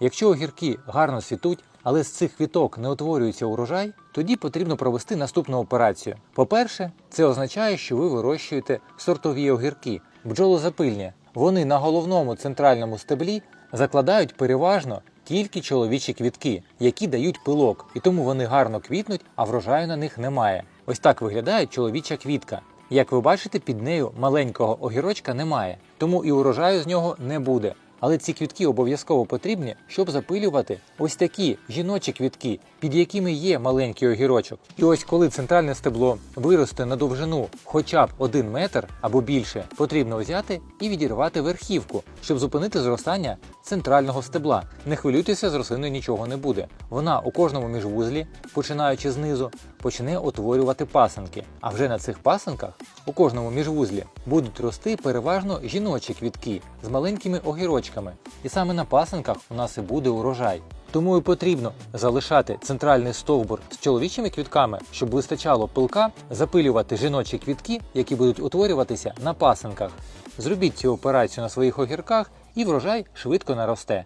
Якщо огірки гарно цвітуть, але з цих квіток не утворюється урожай, тоді потрібно провести наступну операцію. По-перше, це означає, що ви вирощуєте сортові огірки, бджолозапильні. Вони на головному центральному стеблі закладають переважно тільки чоловічі квітки, які дають пилок, і тому вони гарно квітнуть, а врожаю на них немає. Ось так виглядає чоловіча квітка. Як ви бачите, під нею маленького огірочка немає, тому і урожаю з нього не буде. Але ці квітки обов'язково потрібні, щоб запилювати ось такі жіночі квітки, під якими є маленький огірочок. І ось коли центральне стебло виросте на довжину хоча б один метр або більше, потрібно взяти і відірвати верхівку, щоб зупинити зростання центрального стебла. Не хвилюйтеся, з рослиною нічого не буде. Вона у кожному міжвузлі, починаючи знизу, почне утворювати пасинки. А вже на цих пасинках у кожному міжвузлі будуть рости переважно жіночі квітки з маленькими огірочками. І саме на пасинках у нас і буде урожай. Тому і потрібно залишати центральний стовбур з чоловічими квітками, щоб вистачало пилка, запилювати жіночі квітки, які будуть утворюватися на пасинках. Зробіть цю операцію на своїх огірках, і врожай швидко наросте.